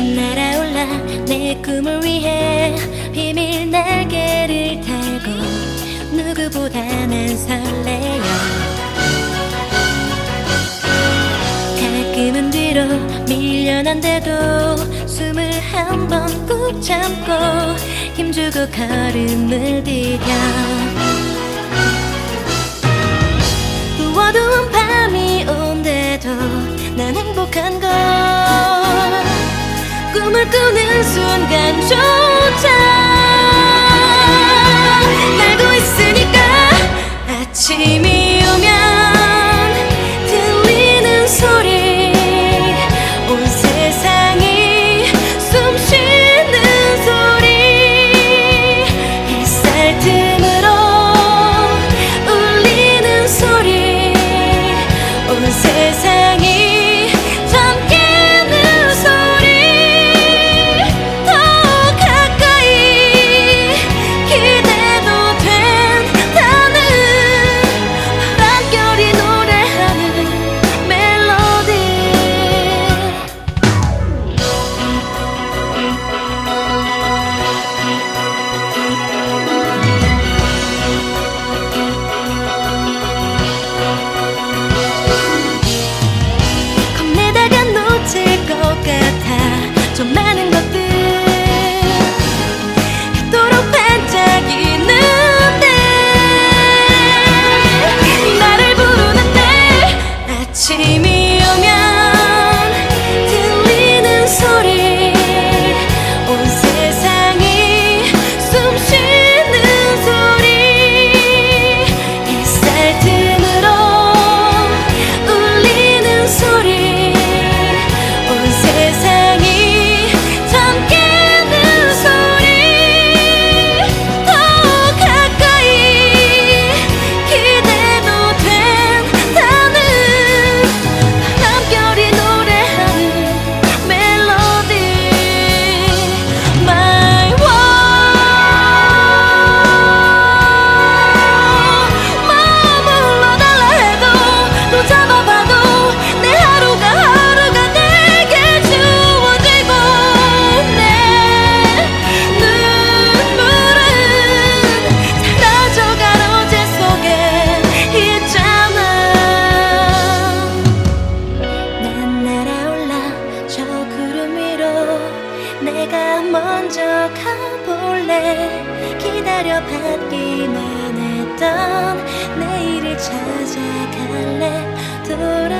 날아올라 내 꿈을 위해 비밀 날개를 달고 누구보다 난 설레요 가끔은 뒤로 밀려난데도 숨을 한 번 꾹 참고 힘주고 걸음을 디뎌 부어두운 밤이 오 꿈꾸는 순간 좀 내가 먼저 가볼래. 기다려 받기만 했던 내일을 찾아갈래. 돌아